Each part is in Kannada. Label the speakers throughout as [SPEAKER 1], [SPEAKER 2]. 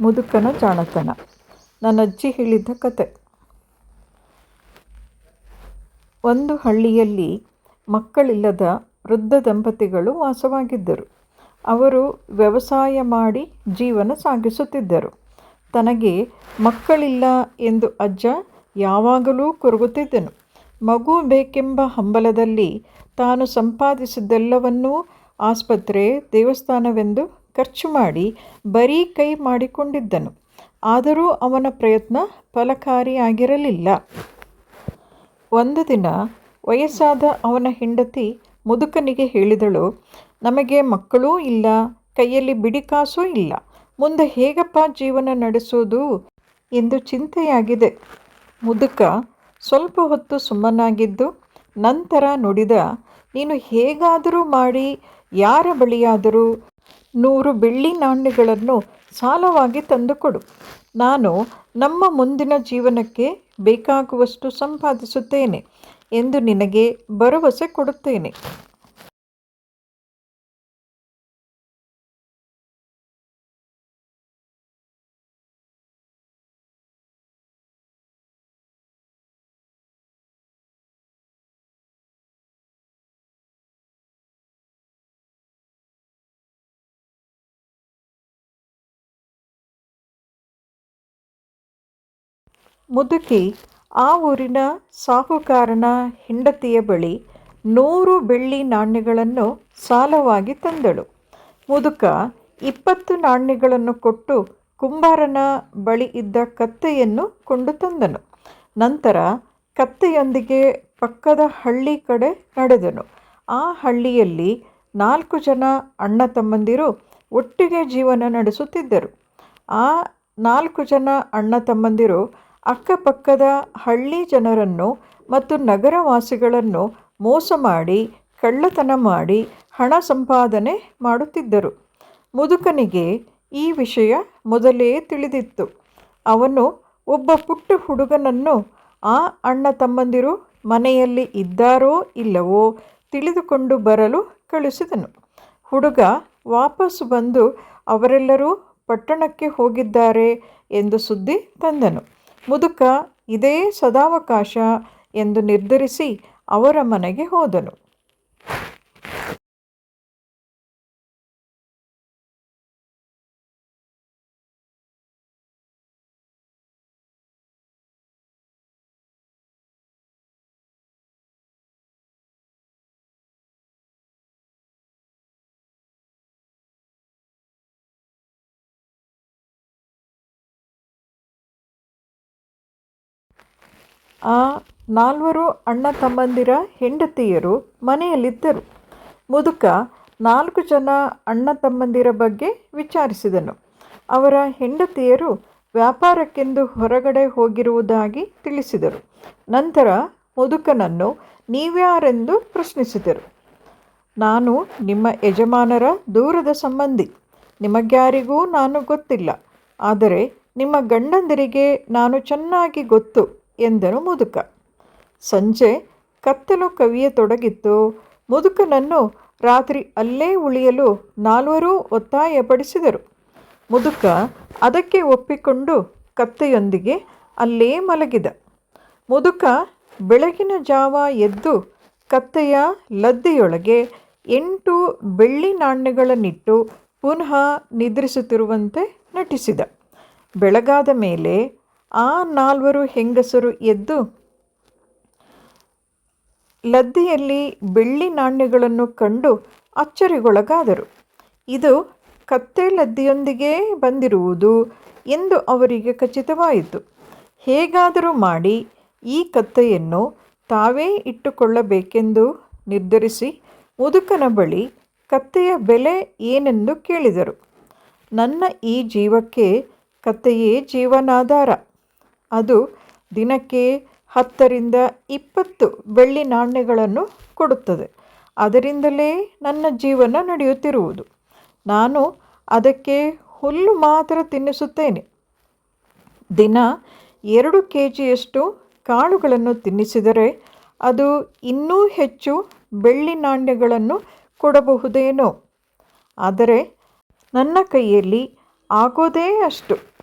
[SPEAKER 1] ಮುದುಕನ ಜಾಣತನ. ನನ್ನ ಅಜ್ಜಿ ಹೇಳಿದ್ದ ಕತೆ. ಒಂದು ಹಳ್ಳಿಯಲ್ಲಿ ಮಕ್ಕಳಿಲ್ಲದ ವೃದ್ಧ ದಂಪತಿಗಳು ವಾಸವಾಗಿದ್ದರು. ಅವರು ವ್ಯವಸಾಯ ಮಾಡಿ ಜೀವನ ಸಾಗಿಸುತ್ತಿದ್ದರು. ತನಗೆ ಮಕ್ಕಳಿಲ್ಲ ಎಂದು ಅಜ್ಜ ಯಾವಾಗಲೂ ಕೊರಗುತ್ತಿದ್ದನು. ಮಗು ಬೇಕೆಂಬ ಹಂಬಲದಲ್ಲಿ ತಾನು ಸಂಪಾದಿಸಿದ್ದೆಲ್ಲವನ್ನೂ ಆಸ್ಪತ್ರೆ, ದೇವಸ್ಥಾನವೆಂದು ಖರ್ಚು ಮಾಡಿ ಬರೀ ಕೈ ಮಾಡಿಕೊಂಡಿದ್ದನು. ಆದರೂ ಅವನ ಪ್ರಯತ್ನ ಫಲಕಾರಿಯಾಗಿರಲಿಲ್ಲ. ಒಂದು ದಿನ ವಯಸ್ಸಾದ ಅವನ ಹೆಂಡತಿ ಮುದುಕನಿಗೆ ಹೇಳಿದಳು, ನಮಗೆ ಮಕ್ಕಳೂ ಇಲ್ಲ, ಕೈಯಲ್ಲಿ ಬಿಡಿಕಾಸೂ ಇಲ್ಲ. ಮುಂದೆ ಹೇಗಪ್ಪ ಜೀವನ ನಡೆಸೋದು? ಎಂದು ಚಿಂತೆಯಾಗಿದೆ. ಮುದುಕ ಸ್ವಲ್ಪ ಹೊತ್ತು ಸುಮ್ಮನಾಗಿದ್ದು ನಂತರ ನುಡಿದ, ನೀನು ಹೇಗಾದರೂ ಮಾಡಿ, ಯಾರ ಬಳಿಯಾದರೂ ನೂರು ಬೆಳ್ಳಿ ನಾಣ್ಯಗಳನ್ನು ಸಾಲವಾಗಿ ತಂದುಕೊಡು. ನಾನು ನಮ್ಮ ಮುಂದಿನ ಜೀವನಕ್ಕೆ ಬೇಕಾಗುವಷ್ಟು ಸಂಪಾದಿಸುತ್ತೇನೆ ಎಂದು ನಿನಗೆ ಭರವಸೆ ಕೊಡುತ್ತೇನೆ. ಮುದುಕಿ ಆ ಊರಿನ ಸಾಹುಕಾರನ ಹೆಂಡತಿಯ ಬಳಿ ನೂರು ಬೆಳ್ಳಿ ನಾಣ್ಯಗಳನ್ನು ಸಾಲವಾಗಿ ತಂದಳು. ಮುದುಕ ಇಪ್ಪತ್ತು ನಾಣ್ಯಗಳನ್ನು ಕೊಟ್ಟು ಕುಂಬಾರನ ಬಳಿ ಇದ್ದ ಕತ್ತೆಯನ್ನು ಕೊಂಡು ತಂದನು. ನಂತರ ಕತ್ತೆಯೊಂದಿಗೆ ಪಕ್ಕದ ಹಳ್ಳಿ ಕಡೆ ನಡೆದನು. ಆ ಹಳ್ಳಿಯಲ್ಲಿ ನಾಲ್ಕು ಜನ ಅಣ್ಣ ತಮ್ಮಂದಿರು ಒಟ್ಟಿಗೆ ಜೀವನ ನಡೆಸುತ್ತಿದ್ದರು. ಆ ನಾಲ್ಕು ಜನ ಅಣ್ಣ ತಮ್ಮಂದಿರು ಅಕ್ಕಪಕ್ಕದ ಹಳ್ಳಿ ಜನರನ್ನು ಮತ್ತು ನಗರವಾಸಿಗಳನ್ನು ಮೋಸ ಮಾಡಿ, ಕಳ್ಳತನ ಮಾಡಿ, ಹಣ ಸಂಪಾದನೆ ಮಾಡುತ್ತಿದ್ದರು. ಮುದುಕನಿಗೆ ಈ ವಿಷಯ ಮೊದಲೇ ತಿಳಿದಿತ್ತು. ಅವನು ಒಬ್ಬ ಪುಟ್ಟ ಹುಡುಗನನ್ನು, ಆ ಅಣ್ಣ ತಮ್ಮಂದಿರು ಮನೆಯಲ್ಲಿ ಇದ್ದಾರೋ ಇಲ್ಲವೋ ತಿಳಿದುಕೊಂಡು ಬರಲು ಕಳಿಸಿದನು ಹುಡುಗ ವಾಪಸ್ಸು ಬಂದು, ಅವರೆಲ್ಲರೂ ಪಟ್ಟಣಕ್ಕೆ ಹೋಗಿದ್ದಾರೆ ಎಂದು ಸುದ್ದಿ ತಂದನು. ಮುದುಕ ಇದೇ ಸದಾವಕಾಶ ಎಂದು ನಿರ್ಧರಿಸಿ ಅವರ ಮನೆಗೆ ಹೋದನು. ಆ ನಾಲ್ವರು ಅಣ್ಣ ತಮ್ಮಂದಿರ ಹೆಂಡತಿಯರು ಮನೆಯಲ್ಲಿದ್ದರು ಮುದುಕ ನಾಲ್ಕು ಜನ ಅಣ್ಣ ತಮ್ಮಂದಿರ ಬಗ್ಗೆ ವಿಚಾರಿಸಿದನು. ಅವರ ಹೆಂಡತಿಯರು ವ್ಯಾಪಾರಕ್ಕೆಂದು ಹೊರಗಡೆ ಹೋಗಿರುವುದಾಗಿ ತಿಳಿಸಿದರು. ನಂತರ ಮುದುಕನನ್ನು ನೀವ್ಯಾರೆಂದು ಪ್ರಶ್ನಿಸಿದರು. ನಾನು ನಿಮ್ಮ ಯಜಮಾನರ ದೂರದ ಸಂಬಂಧಿ. ನಿಮಗ್ಯಾರಿಗೂ ನಾನು ಗೊತ್ತಿಲ್ಲ. ಆದರೆ ನಿಮ್ಮ ಗಂಡಂದಿರಿಗೆ ನಾನು ಚೆನ್ನಾಗಿ ಗೊತ್ತು. ಎಂದನು ಮುದುಕ. ಸಂಜೆ ಕತ್ತಲು ಕವಿಯತೊಡಗಿತ್ತು ಮುದುಕನನ್ನು ರಾತ್ರಿ ಅಲ್ಲೇ ಉಳಿಯಲು ನಾಲ್ವರೂ ಒತ್ತಾಯಪಡಿಸಿದರು. ಮುದುಕ ಅದಕ್ಕೆ ಒಪ್ಪಿಕೊಂಡು ಕತ್ತೆಯೊಂದಿಗೆ ಅಲ್ಲೇ ಮಲಗಿದ. ಮುದುಕ ಬೆಳಗಿನ ಜಾವ ಎದ್ದು ಕತ್ತೆಯ ಲದ್ದೆಯೊಳಗೆ ಎಂಟು ಬೆಳ್ಳಿ ನಾಣ್ಯಗಳನ್ನಿಟ್ಟು ಪುನಃ ನಿದ್ರಿಸುತ್ತಿರುವಂತೆ ನಟಿಸಿದ. ಬೆಳಗಾದ ಮೇಲೆ ಆ ನಾಲ್ವರು ಹೆಂಗಸರು ಎದ್ದು ಲದ್ದಿಯಲ್ಲಿ ಬೆಳ್ಳಿ ನಾಣ್ಯಗಳನ್ನು ಕಂಡು ಅಚ್ಚರಿಗೊಳಗಾದರು. ಇದು ಕತ್ತೆ ಲದ್ದಿಯೊಂದಿಗೆ ಬಂದಿರುವುದು ಎಂದು ಅವರಿಗೆ ಖಚಿತವಾಯಿತು. ಹೇಗಾದರೂ ಮಾಡಿ ಈ ಕತ್ತೆಯನ್ನು ತಾವೇ ಇಟ್ಟುಕೊಳ್ಳಬೇಕೆಂದು ನಿರ್ಧರಿಸಿ ಮುದುಕನ ಬಳಿ ಕತ್ತೆಯ ಬೆಲೆ ಏನೆಂದು ಕೇಳಿದರು. ನನ್ನ ಈ ಜೀವಕ್ಕೆ ಕತ್ತೆಯೇ ಜೀವನಾಧಾರ. ಅದು ದಿನಕ್ಕೆ ಹತ್ತರಿಂದ ಇಪ್ಪತ್ತು ಬೆಳ್ಳಿ ನಾಣ್ಯಗಳನ್ನು ಕೊಡುತ್ತದೆ. ಅದರಿಂದಲೇ ನನ್ನ ಜೀವನ ನಡೆಯುತ್ತಿರುವುದು. ನಾನು ಅದಕ್ಕೆ ಹುಲ್ಲು ಮಾತ್ರ ತಿನ್ನಿಸುತ್ತೇನೆ. ದಿನ ಎರಡು ಕೆ ಜಿಯಷ್ಟು ಕಾಳುಗಳನ್ನು ತಿನ್ನಿಸಿದರೆ ಅದು ಇನ್ನೂ ಹೆಚ್ಚು ಬೆಳ್ಳಿ ನಾಣ್ಯಗಳನ್ನು ಕೊಡಬಹುದೇನೋ. ಆದರೆ ನನ್ನ ಕೈಯಲ್ಲಿ ಆಗೋದೇ ಅಷ್ಟು.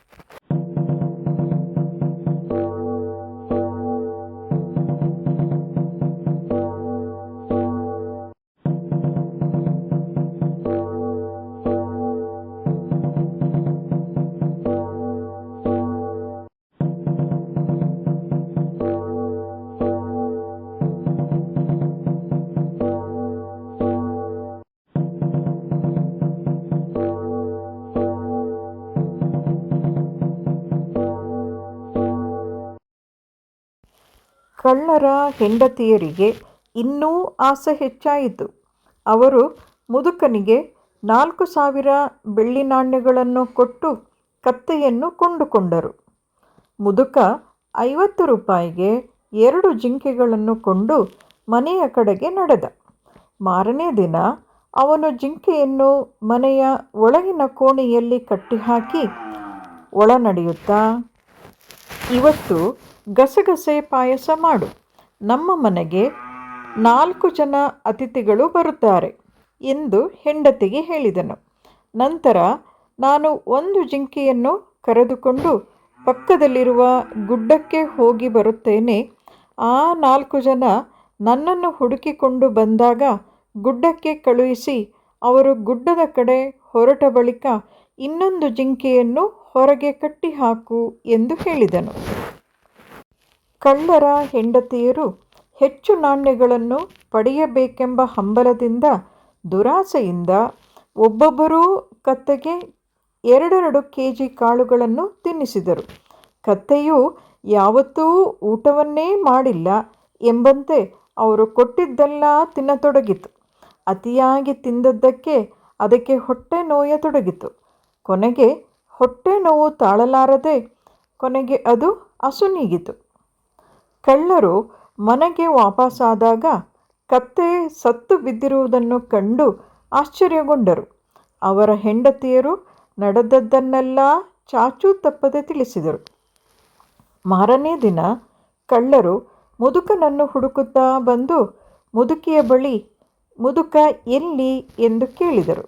[SPEAKER 1] ಕಳ್ಳರ ಹೆಂಡತಿಯರಿಗೆ ಇನ್ನೂ ಆಸೆ ಹೆಚ್ಚಾಯಿತು. ಅವರು ಮುದುಕನಿಗೆ ನಾಲ್ಕು ಸಾವಿರ ಬೆಳ್ಳಿ ನಾಣ್ಯಗಳನ್ನು ಕೊಟ್ಟು ಕತ್ತೆಯನ್ನು ಕೊಂಡುಕೊಂಡರು. ಮುದುಕ ಐವತ್ತು ರೂಪಾಯಿಗೆ ಎರಡು ಜಿಂಕೆಗಳನ್ನು ಕೊಂಡು ಮನೆಯ ಕಡೆಗೆ ನಡೆದ. ಮಾರನೇ ದಿನ ಅವನು ಜಿಂಕೆಯನ್ನು ಮನೆಯ ಒಳಗಿನ ಕೋಣೆಯಲ್ಲಿ ಕಟ್ಟಿಹಾಕಿ ಒಳ ನಡೆಯುತ್ತಾ ಇವತ್ತು ಗಸಗಸೆ ಪಾಯಸ ಮಾಡು. ನಮ್ಮ ಮನೆಗೆ ನಾಲ್ಕು ಜನ ಅತಿಥಿಗಳು ಬರುತ್ತಾರೆ ಎಂದು ಹೆಂಡತಿಗೆ ಹೇಳಿದನು. ನಂತರ ನಾನು ಒಂದು ಜಿಂಕೆಯನ್ನು ಕರೆದುಕೊಂಡು ಪಕ್ಕದಲ್ಲಿರುವ ಗುಡ್ಡಕ್ಕೆ ಹೋಗಿ ಬರುತ್ತೇನೆ. ಆ ನಾಲ್ಕು ಜನ ನನ್ನನ್ನು ಹುಡುಕಿಕೊಂಡು ಬಂದಾಗ ಗುಡ್ಡಕ್ಕೆ ಕಳುಹಿಸಿ ಅವರು ಗುಡ್ಡದ ಕಡೆ ಹೊರಟ ಬಳಿಕ ಇನ್ನೊಂದು ಜಿಂಕೆಯನ್ನು ಹೊರಗೆ ಕಟ್ಟಿಹಾಕು ಎಂದು ಹೇಳಿದನು. ಕಳ್ಳರ ಹೆಂಡತಿಯರು ಹೆಚ್ಚು ನಾಣ್ಯಗಳನ್ನು ಪಡೆಯಬೇಕೆಂಬ ಹಂಬಲದಿಂದ ದುರಾಸೆಯಿಂದ ಒಬ್ಬೊಬ್ಬರೂ ಕತ್ತೆಗೆ ಎರಡೆರಡು ಕೆ ಜಿ ಕಾಳುಗಳನ್ನು ತಿನ್ನಿಸಿದರು. ಕತ್ತೆಯು ಯಾವತ್ತೂ ಊಟವನ್ನೇ ಮಾಡಿಲ್ಲ ಎಂಬಂತೆ ಅವರು ಕೊಟ್ಟಿದ್ದೆಲ್ಲ ತಿನ್ನತೊಡಗಿತು. ಅತಿಯಾಗಿ ತಿಂದದ್ದಕ್ಕೆ ಅದಕ್ಕೆ ಹೊಟ್ಟೆ ನೋಯತೊಡಗಿತು. ಕೊನೆಗೆ ಹೊಟ್ಟೆ ನೋವು ತಾಳಲಾರದೆ ಕೊನೆಗೆ ಅದು ಅಸುನೀಗಿತು ಕಳ್ಳರು ಮನೆಗೆ ವಾಪಸ್ಸಾದಾಗ ಕತ್ತೆ ಸತ್ತು ಬಿದ್ದಿರುವುದನ್ನು ಕಂಡು ಆಶ್ಚರ್ಯಗೊಂಡರು. ಅವರ ಹೆಂಡತಿಯರು ನಡೆದದ್ದನ್ನೆಲ್ಲ ಚಾಚೂ ತಪ್ಪದೆ ತಿಳಿಸಿದರು. ಮಾರನೇ ದಿನ ಕಳ್ಳರು ಮುದುಕನನ್ನು ಹುಡುಕುತ್ತಾ ಬಂದು ಮುದುಕಿಯ ಬಳಿ, ಮುದುಕ, ಎಲ್ಲಿ? ಎಂದು ಕೇಳಿದರು.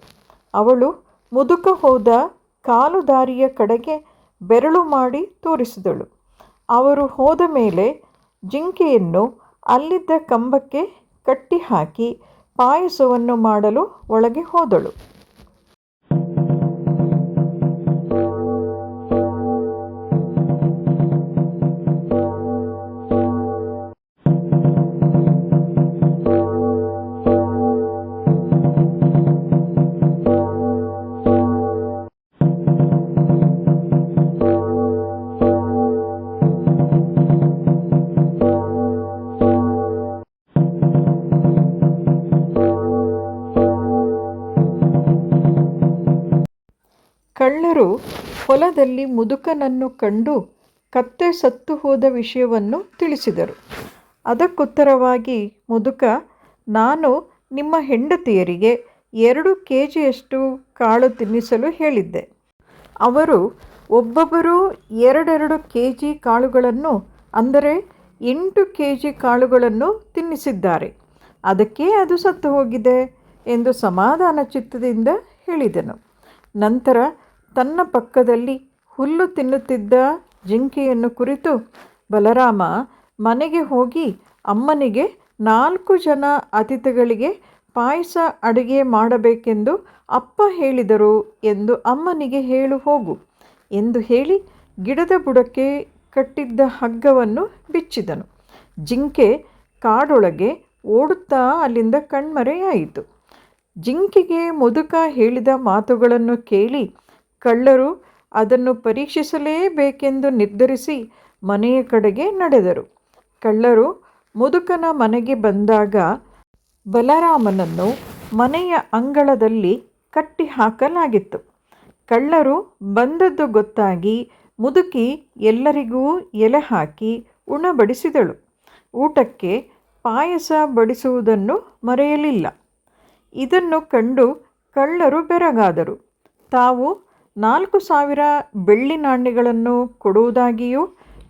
[SPEAKER 1] ಅವಳು, ಮುದುಕ ಹೋದ ಕಾಲು ದಾರಿಯ ಕಡೆಗೆ ಬೆರಳು ಮಾಡಿ ತೋರಿಸಿದಳು. ಅವರು ಹೋದ ಮೇಲೆ ಜಿಂಕೆಯನ್ನು ಅಲ್ಲಿದ್ದ ಕಂಬಕ್ಕೆ ಕಟ್ಟಿಹಾಕಿ ಪಾಯಸವನ್ನು ಮಾಡಲು ಒಳಗೆ ಹೋದಳು. ಕಳ್ಳರು ಹೊಲದಲ್ಲಿ ಮುದುಕನನ್ನು ಕಂಡು ಕತ್ತೆ ಸತ್ತು ಹೋದ ವಿಷಯವನ್ನು ತಿಳಿಸಿದರು. ಅದಕ್ಕುತ್ತರವಾಗಿ ಮುದುಕ, ನಾನು ನಿಮ್ಮ ಹೆಂಡತಿಯರಿಗೆ ಎರಡು ಕೆ ಜಿಯಷ್ಟು ಕಾಳು ತಿನ್ನಿಸಲು ಹೇಳಿದ್ದೆ. ಅವರು ಒಬ್ಬೊಬ್ಬರು ಎರಡೆರಡು ಕೆ ಜಿ ಕಾಳುಗಳನ್ನು, ಅಂದರೆ ಎಂಟು ಕೆ ಜಿ ಕಾಳುಗಳನ್ನು ತಿನ್ನಿಸಿದ್ದಾರೆ. ಅದಕ್ಕೆ ಅದು ಸತ್ತು ಹೋಗಿದೆ ಎಂದು ಸಮಾಧಾನ ಚಿತ್ತದಿಂದ ಹೇಳಿದನು. ನಂತರ ತನ್ನ ಪಕ್ಕದಲ್ಲಿ ಹುಲ್ಲು ತಿನ್ನುತ್ತಿದ್ದ ಜಿಂಕೆಯನ್ನು ಕುರಿತು ಬಲರಾಮ ಮನೆಗೆ ಹೋಗಿ ಅಮ್ಮನಿಗೆ ನಾಲ್ಕು ಜನ ಅತಿಥಿಗಳಿಗೆ ಪಾಯಸ ಅಡುಗೆ ಮಾಡಬೇಕೆಂದು ಅಪ್ಪ ಹೇಳಿದರು ಎಂದು ಅಮ್ಮನಿಗೆ ಹೇಳು ಹೋಗು ಎಂದು ಹೇಳಿ ಗಿಡದ ಬುಡಕ್ಕೆ ಕಟ್ಟಿದ್ದ ಹಗ್ಗವನ್ನು ಬಿಚ್ಚಿದನು. ಜಿಂಕೆ ಕಾಡೊಳಗೆ ಓಡುತ್ತಾ ಅಲ್ಲಿಂದ ಕಣ್ಮರೆಯಾಯಿತು. ಜಿಂಕೆಗೆ ಮುದುಕ ಹೇಳಿದ ಮಾತುಗಳನ್ನು ಕೇಳಿ ಕಳ್ಳರು ಅದನ್ನು ಪರೀಕ್ಷಿಸಲೇಬೇಕೆಂದು ನಿರ್ಧರಿಸಿ ಮನೆಯ ಕಡೆಗೆ ನಡೆದರು. ಕಳ್ಳರು ಮುದುಕನ ಮನೆಗೆ ಬಂದಾಗ ಬಲರಾಮನನ್ನು ಮನೆಯ ಅಂಗಳದಲ್ಲಿ ಕಟ್ಟಿ ಹಾಕಲಾಗಿತ್ತು ಕಳ್ಳರು ಬಂದದ್ದು ಗೊತ್ತಾಗಿ ಮುದುಕಿ ಎಲ್ಲರಿಗೂ ಎಲೆ ಹಾಕಿ ಉಣಬಡಿಸಿದಳು. ಊಟಕ್ಕೆ ಪಾಯಸ ಬಡಿಸುವುದನ್ನು ಮರೆಯಲಿಲ್ಲ. ಇದನ್ನು ಕಂಡು ಕಳ್ಳರು ಬೆರಗಾದರು. ತಾವು ನಾಲ್ಕು ಸಾವಿರ ಬೆಳ್ಳಿ ನಾಣ್ಯಗಳನ್ನು ಕೊಡುವುದಾಗಿಯೂ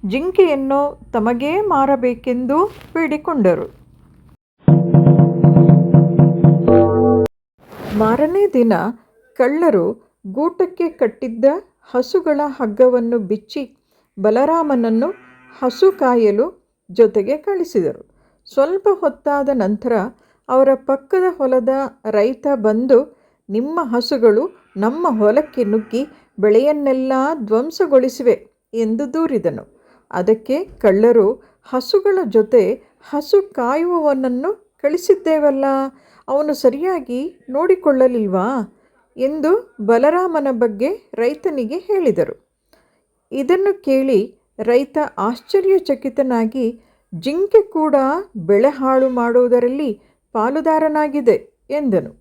[SPEAKER 1] ಜಿಂಕೆಯನ್ನು ತಮಗೇ ಮಾರಬೇಕೆಂದು ಬೇಡಿಕೊಂಡರು. ಮಾರನೇ ದಿನ ಕಳ್ಳರು ಗೂಟಕ್ಕೆ ಕಟ್ಟಿದ್ದ ಹಸುಗಳ ಹಗ್ಗವನ್ನು ಬಿಚ್ಚಿ ಬಲರಾಮನನ್ನು ಹಸು ಕಾಯಲು ಜೊತೆಗೆ ಕಳಿಸಿದರು. ಸ್ವಲ್ಪ ಹೊತ್ತಾದ ನಂತರ ಅವರ ಪಕ್ಕದ ಹೊಲದ ರೈತ ಬಂದು, ನಿಮ್ಮ ಹಸುಗಳು ನಮ್ಮ ಹೊಲಕ್ಕೆ ನುಗ್ಗಿ ಬೆಳೆಯನ್ನೆಲ್ಲ ಧ್ವಂಸಗೊಳಿಸಿವೆ ಎಂದು ದೂರಿದನು. ಅದಕ್ಕೆ ಕಳ್ಳರು ಹಸುಗಳ ಜೊತೆ ಹಸು ಕಾಯುವವನನ್ನು ಕಳಿಸಿದ್ದೇವಲ್ಲ, ಅವನು ಸರಿಯಾಗಿ ನೋಡಿಕೊಳ್ಳಲಿಲ್ವಾ ಎಂದು ಬಲರಾಮನ ಬಗ್ಗೆ ರೈತನಿಗೆ ಹೇಳಿದರು. ಇದನ್ನು ಕೇಳಿ ರೈತ ಆಶ್ಚರ್ಯಚಕಿತನಾಗಿ, ಜಿಂಕೆ ಕೂಡ ಬೆಳೆ ಹಾಳು ಮಾಡುವುದರಲ್ಲಿ ಪಾಲುದಾರನಾಗಿದೆ ಎಂದನು.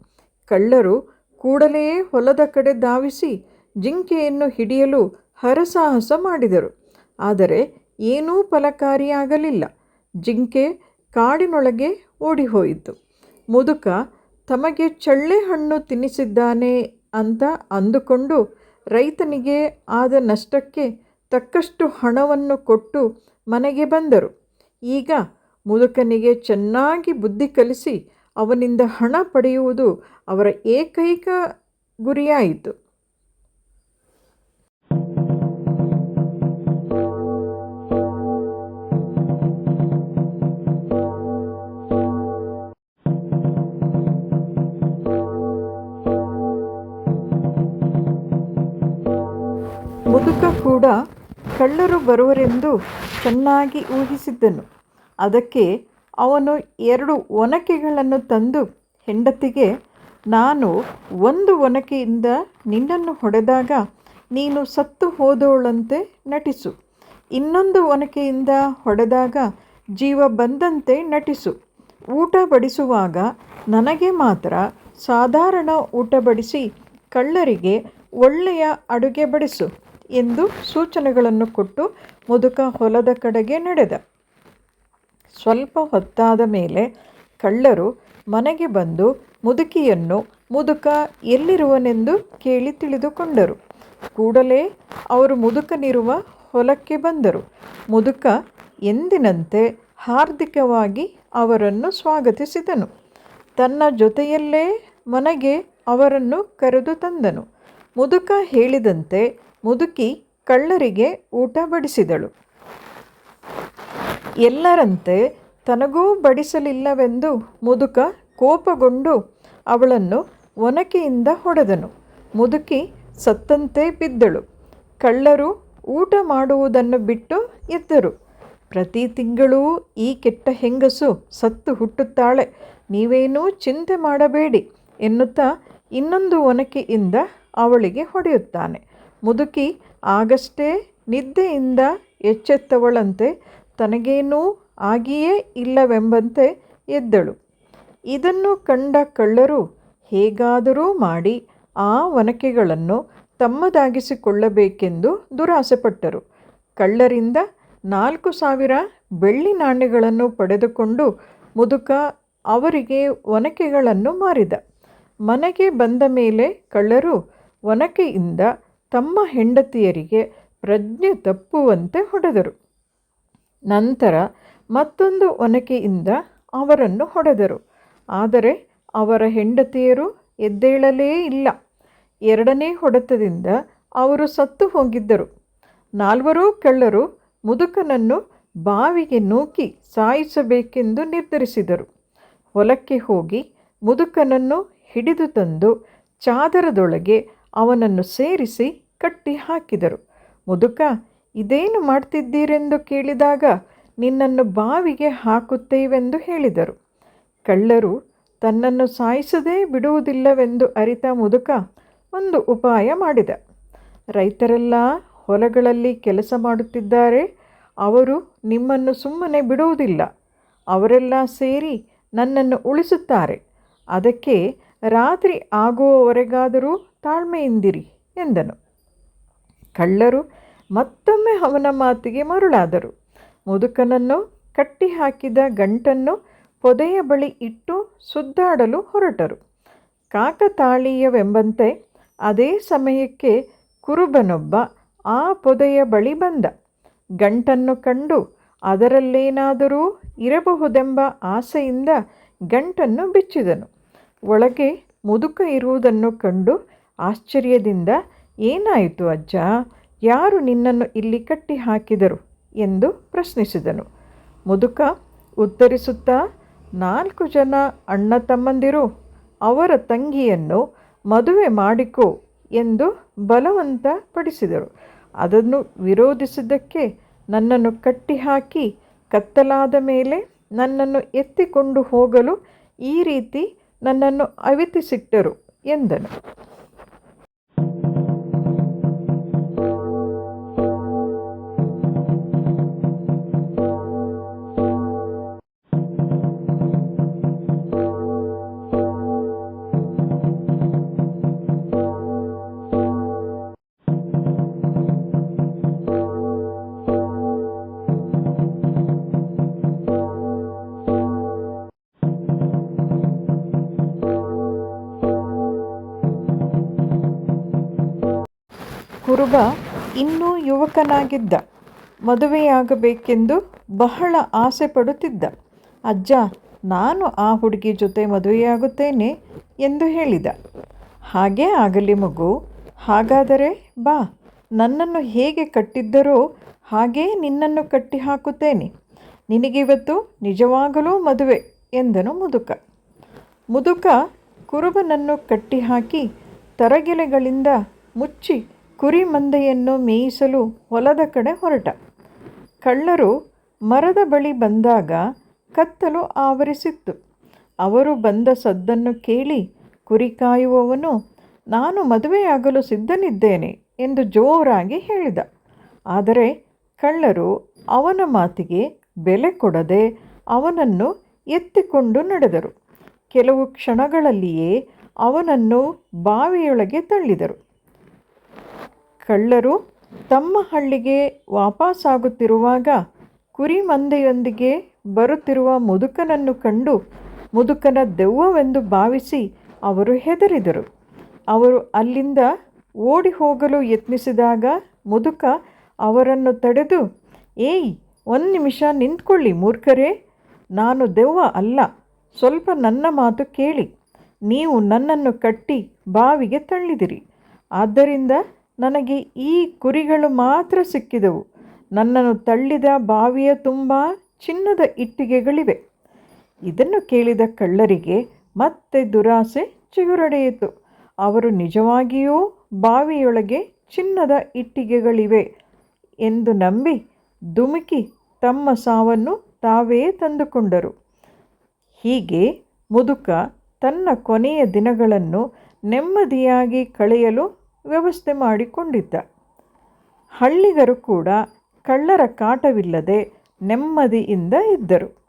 [SPEAKER 1] ಕಳ್ಳರು ಕೂಡಲೇ ಹೊಲದ ಕಡೆ ಧಾವಿಸಿ ಜಿಂಕೆಯನ್ನು ಹಿಡಿಯಲು ಹರಸಾಹಸ ಮಾಡಿದರು. ಆದರೆ ಏನೂ ಫಲಕಾರಿಯಾಗಲಿಲ್ಲ. ಜಿಂಕೆ ಕಾಡಿನೊಳಗೆ ಓಡಿಹೋಯಿತು. ಮುದುಕ, ತಮಗೆ ಚಳ್ಳೆ ಹಣ್ಣು ತಿನ್ನಿಸಿದ್ದಾನೆ ಅಂತ ಅಂದುಕೊಂಡು ರೈತನಿಗೆ ಆದ ನಷ್ಟಕ್ಕೆ ತಕ್ಕಷ್ಟು ಹಣವನ್ನು ಕೊಟ್ಟು ಮನೆಗೆ ಬಂದರು. ಈಗ ಮುದುಕನಿಗೆ ಚೆನ್ನಾಗಿ ಬುದ್ಧಿ ಕಲಿಸಿ ಅವನಿಂದ ಹಣ ಪಡೆಯುವುದು ಅವರ ಏಕೈಕ ಗುರಿಯಾಯಿತು. ಮುದುಕ ಕೂಡ ಕಳ್ಳರು ಬರುವರೆಂದು ಚೆನ್ನಾಗಿ ಊಹಿಸಿದ್ದನು. ಅದಕ್ಕೆ ಅವನು ಎರಡು ಒನಕೆಗಳನ್ನು ತಂದು ಹೆಂಡತಿಗೆ, ನಾನು ಒಂದು ಒನಕೆಯಿಂದ ನಿನ್ನನ್ನು ಹೊಡೆದಾಗ ನೀನು ಸತ್ತು ಹೋದವಳಂತೆ ನಟಿಸು. ಇನ್ನೊಂದು ಒನಕೆಯಿಂದ ಹೊಡೆದಾಗ ಜೀವ ಬಂದಂತೆ ನಟಿಸು. ಊಟ ಬಡಿಸುವಾಗ ನನಗೆ ಮಾತ್ರ ಸಾಧಾರಣ ಊಟ ಬಡಿಸಿ ಕಳ್ಳರಿಗೆ ಒಳ್ಳೆಯ ಅಡುಗೆ ಬಡಿಸು ಎಂದು ಸೂಚನೆಗಳನ್ನು ಕೊಟ್ಟು ಮುದುಕ ಹೊಲದ ಕಡೆಗೆ ನಡೆದ. ಸ್ವಲ್ಪ ಹೊತ್ತಾದ ಮೇಲೆ ಕಳ್ಳರು ಮನೆಗೆ ಬಂದು ಮುದುಕಿಯನ್ನು ಮುದುಕ ಎಲ್ಲಿರುವನೆಂದು ಕೇಳಿ ತಿಳಿದುಕೊಂಡರು. ಕೂಡಲೇ ಅವರು ಮುದುಕನಿರುವ ಹೊಲಕ್ಕೆ ಬಂದರು. ಮುದುಕ ಎಂದಿನಂತೆ ಹಾರ್ದಿಕವಾಗಿ ಅವರನ್ನು ಸ್ವಾಗತಿಸಿದನು. ತನ್ನ ಜೊತೆಯಲ್ಲೇ ಮನೆಗೆ ಅವರನ್ನು ಕರೆದು ತಂದನು. ಮುದುಕ ಹೇಳಿದಂತೆ ಮುದುಕಿ ಕಳ್ಳರಿಗೆ ಊಟ ಬಡಿಸಿದಳು. ಎಲ್ಲರಂತೆ ತನಗೂ ಬಡಿಸಲಿಲ್ಲವೆಂದು ಮುದುಕ ಕೋಪಗೊಂಡು ಅವಳನ್ನು ಒನಕೆಯಿಂದ ಹೊಡೆದನು. ಮುದುಕಿ ಸತ್ತಂತೆ ಬಿದ್ದಳು. ಕಳ್ಳರು ಊಟ ಮಾಡುವುದನ್ನು ಬಿಟ್ಟು ಎದ್ದರು. ಪ್ರತಿ ತಿಂಗಳೂ ಈ ಕೆಟ್ಟ ಹೆಂಗಸು ಸತ್ತು ಹುಟ್ಟುತ್ತಾಳೆ. ನೀವೇನೂ ಚಿಂತೆ ಮಾಡಬೇಡಿ ಎನ್ನುತ್ತಾ ಇನ್ನೊಂದು ಒನಕೆಯಿಂದ ಅವಳಿಗೆ ಹೊಡೆಯುತ್ತಾನೆ. ಮುದುಕಿ ಆಗಷ್ಟೇ ನಿದ್ದೆಯಿಂದ ಎಚ್ಚೆತ್ತವಳಂತೆ ತನಗೇನೂ ಆಗಿಯೇ ಇಲ್ಲವೆಂಬಂತೆ ಎದ್ದಳು. ಇದನ್ನು ಕಂಡ ಕಳ್ಳರು ಹೇಗಾದರೂ ಮಾಡಿ ಆ ಒನಕೆಗಳನ್ನು ತಮ್ಮದಾಗಿಸಿಕೊಳ್ಳಬೇಕೆಂದು ದುರಾಸೆಪಟ್ಟರು. ಕಳ್ಳರಿಂದ ನಾಲ್ಕು ಸಾವಿರ ಬೆಳ್ಳಿ ನಾಣ್ಯಗಳನ್ನು ಪಡೆದುಕೊಂಡು ಮುದುಕ ಅವರಿಗೆ ಒನಕೆಗಳನ್ನು ಮಾರಿದ. ಮನೆಗೆ ಬಂದ ಮೇಲೆ ಕಳ್ಳರು ಒನಕೆಯಿಂದ ತಮ್ಮ ಹೆಂಡತಿಯರಿಗೆ ಪ್ರಜ್ಞೆ ತಪ್ಪುವಂತೆ ಹೊಡೆದರು. ನಂತರ ಮತ್ತೊಂದು ಒನಕೆಯಿಂದ ಅವರನ್ನು ಹೊಡೆದರು. ಆದರೆ ಅವರ ಹೆಂಡತಿಯರು ಎದ್ದೇಳಲೇ ಇಲ್ಲ. ಎರಡನೇ ಹೊಡೆತದಿಂದ ಅವರು ಸತ್ತು ಹೋಗಿದ್ದರು. ನಾಲ್ವರೂ ಕಳ್ಳರು ಮುದುಕನನ್ನು ಬಾವಿಗೆ ನೂಕಿ ಸಾಯಿಸಬೇಕೆಂದು ನಿರ್ಧರಿಸಿದರು. ಹೊಲಕ್ಕೆ ಹೋಗಿ ಮುದುಕನನ್ನು ಹಿಡಿದು ತಂದು ಚಾದರದೊಳಗೆ ಅವನನ್ನು ಸೇರಿಸಿ ಕಟ್ಟಿ ಹಾಕಿದರು ಮುದುಕ ಇದೇನು ಮಾಡ್ತಿದ್ದೀರೆಂದು ಕೇಳಿದಾಗ ನಿನ್ನನ್ನು ಬಾವಿಗೆ ಹಾಕುತ್ತೇವೆಂದು ಹೇಳಿದರು. ಕಳ್ಳರು ತನ್ನನ್ನು ಸಾಯಿಸದೇ ಬಿಡುವುದಿಲ್ಲವೆಂದು ಅರಿತ ಮುದುಕ ಒಂದು ಉಪಾಯ ಮಾಡಿದ. ರೈತರೆಲ್ಲ ಹೊಲಗಳಲ್ಲಿ ಕೆಲಸ ಮಾಡುತ್ತಿದ್ದಾರೆ. ಅವರು ನಿಮ್ಮನ್ನು ಸುಮ್ಮನೆ ಬಿಡುವುದಿಲ್ಲ. ಅವರೆಲ್ಲ ಸೇರಿ ನನ್ನನ್ನು ಉಳಿಸುತ್ತಾರೆ. ಅದಕ್ಕೆ ರಾತ್ರಿ ಆಗುವವರೆಗಾದರೂ ತಾಳ್ಮೆಯಿಂದಿರಿ ಎಂದನು. ಕಳ್ಳರು ಮತ್ತೊಮ್ಮೆ ಅವನ ಮಾತಿಗೆ ಮರುಳಾದರು. ಮುದುಕನನ್ನು ಕಟ್ಟಿ ಹಾಕಿದ ಗಂಟನ್ನು ಪೊದೆಯ ಬಳಿ ಇಟ್ಟು ಸುದ್ದಾಡಲು ಹೊರಟರು. ಕಾಕತಾಳೀಯವೆಂಬಂತೆ ಅದೇ ಸಮಯಕ್ಕೆ ಕುರುಬನೊಬ್ಬ ಆ ಪೊದೆಯ ಬಳಿ ಬಂದ. ಗಂಟನ್ನು ಕಂಡು ಅದರಲ್ಲೇನಾದರೂ ಇರಬಹುದೆಂಬ ಆಸೆಯಿಂದ ಗಂಟನ್ನು ಬಿಚ್ಚಿದನು. ಒಳಗೆ ಮುದುಕ ಇರುವುದನ್ನು ಕಂಡು ಆಶ್ಚರ್ಯದಿಂದ, ಏನಾಯಿತು ಅಜ್ಜ? ಯಾರು ನಿನ್ನನ್ನು ಇಲ್ಲಿ ಕಟ್ಟಿ ಹಾಕಿದರು ಎಂದು ಪ್ರಶ್ನಿಸಿದನು. ಮುದುಕ ಉತ್ತರಿಸುತ್ತಾ, ನಾಲ್ಕು ಜನ ಅಣ್ಣ ತಮ್ಮಂದಿರು ಅವರ ತಂಗಿಯನ್ನು ಮದುವೆ ಮಾಡಿಕೋ ಎಂದು ಬಲವಂತ ಪಡಿಸಿದರು ಅದನ್ನು ವಿರೋಧಿಸಿದ್ದಕ್ಕೆ ನನ್ನನ್ನು ಕಟ್ಟಿಹಾಕಿ ಕತ್ತಲಾದ ಮೇಲೆ ನನ್ನನ್ನು ಎತ್ತಿಕೊಂಡು ಹೋಗಲು ಈ ರೀತಿ ನನ್ನನ್ನು ಅವಿತಿಸಿಟ್ಟರು ಎಂದನು. ಕುರುಬ ಇನ್ನೂ ಯುವಕನಾಗಿದ್ದ. ಮದುವೆಯಾಗಬೇಕೆಂದು ಬಹಳ ಆಸೆ ಪಡುತ್ತಿದ್ದ. ಅಜ್ಜ, ನಾನು ಆ ಹುಡುಗಿ ಜೊತೆ ಮದುವೆಯಾಗುತ್ತೇನೆ ಎಂದು ಹೇಳಿದ. ಹಾಗೇ ಆಗಲಿ ಮಗು, ಹಾಗಾದರೆ ಬಾ. ನನ್ನನ್ನು ಹೇಗೆ ಕಟ್ಟಿದ್ದರೋ ಹಾಗೇ ನಿನ್ನನ್ನು ಕಟ್ಟಿ ಹಾಕುತ್ತೇನೆ ನಿನಗಿವತ್ತು ನಿಜವಾಗಲೂ ಮದುವೆ ಎಂದನು ಮುದುಕ. ಮುದುಕ ಕುರುಬನನ್ನು ಕಟ್ಟಿಹಾಕಿ ತರಗೆಲೆಗಳಿಂದ ಮುಚ್ಚಿ ಕುರಿ ಮಂದೆಯನ್ನು ಮೇಯಿಸಲು ಹೊಲದ ಕಡೆ ಹೊರಟ. ಕಳ್ಳರು ಮರದ ಬಳಿ ಬಂದಾಗ ಕತ್ತಲು ಆವರಿಸಿತ್ತು. ಅವರು ಬಂದ ಸದ್ದನ್ನು ಕೇಳಿ ಕುರಿ ಕಾಯುವವನು, ನಾನು ಮದುವೆಯಾಗಲು ಸಿದ್ಧನಿದ್ದೇನೆ ಎಂದು ಜೋರಾಗಿ ಹೇಳಿದ. ಆದರೆ ಕಳ್ಳರು ಅವನ ಮಾತಿಗೆ ಬೆಲೆ ಕೊಡದೆ ಅವನನ್ನು ಎತ್ತಿಕೊಂಡು ನಡೆದರು. ಕೆಲವು ಕ್ಷಣಗಳಲ್ಲಿಯೇ ಅವನನ್ನು ಬಾವಿಯೊಳಗೆ ತಳ್ಳಿದರು. ಕಳ್ಳರು ತಮ್ಮ ಹಳ್ಳಿಗೆ ವಾಪಸ್ಸಾಗುತ್ತಿರುವಾಗ ಕುರಿ ಮಂದೆಯೊಂದಿಗೆ ಬರುತ್ತಿರುವ ಮುದುಕನನ್ನು ಕಂಡು ಮುದುಕನ ದೆವ್ವವೆಂದು ಭಾವಿಸಿ ಅವರು ಹೆದರಿದರು. ಅವರು ಅಲ್ಲಿಂದ ಓಡಿ ಹೋಗಲು ಯತ್ನಿಸಿದಾಗ ಮುದುಕ ಅವರನ್ನು ತಡೆದು, ಏಯ್, ಒಂದು ನಿಮಿಷ ನಿಂತ್ಕೊಳ್ಳಿ ಮೂರ್ಖರೇ, ನಾನು ದೆವ್ವ ಅಲ್ಲ, ಸ್ವಲ್ಪ ನನ್ನ ಮಾತು ಕೇಳಿ, ನೀವು ನನ್ನನ್ನು ಕಟ್ಟಿ ಬಾವಿಗೆ ತಳ್ಳಿದಿರಿ. ಆದ್ದರಿಂದ ನನಗೆ ಈ ಕುರಿಗಳು ಮಾತ್ರ ಸಿಕ್ಕಿದವು. ನನ್ನನ್ನು ತಳ್ಳಿದ ಬಾವಿಯ ತುಂಬ ಚಿನ್ನದ ಇಟ್ಟಿಗೆಗಳಿವೆ. ಇದನ್ನು ಕೇಳಿದ ಕಳ್ಳರಿಗೆ ಮತ್ತೆ ದುರಾಸೆ ಚಿಗುರಡೆಯಿತು. ಅವರು, ನಿಜವಾಗಿಯೂ ಬಾವಿಯೊಳಗೆ ಚಿನ್ನದ ಇಟ್ಟಿಗೆಗಳಿವೆ ಎಂದು ನಂಬಿ ಧುಮುಕಿ ತಮ್ಮ ಸಾವನ್ನು ತಾವೇ ತಂದುಕೊಂಡರು. ಹೀಗೆ ಮುದುಕ ತನ್ನ ಕೊನೆಯ ದಿನಗಳನ್ನು ನೆಮ್ಮದಿಯಾಗಿ ಕಳೆಯಲು ವ್ಯವಸ್ಥೆ ಮಾಡಿಕೊಂಡಿದ್ದ. ಹಳ್ಳಿಗರು ಕೂಡ ಕಳ್ಳರ ಕಾಟವಿಲ್ಲದೆ ನೆಮ್ಮದಿಯಿಂದ ಇದ್ದರು.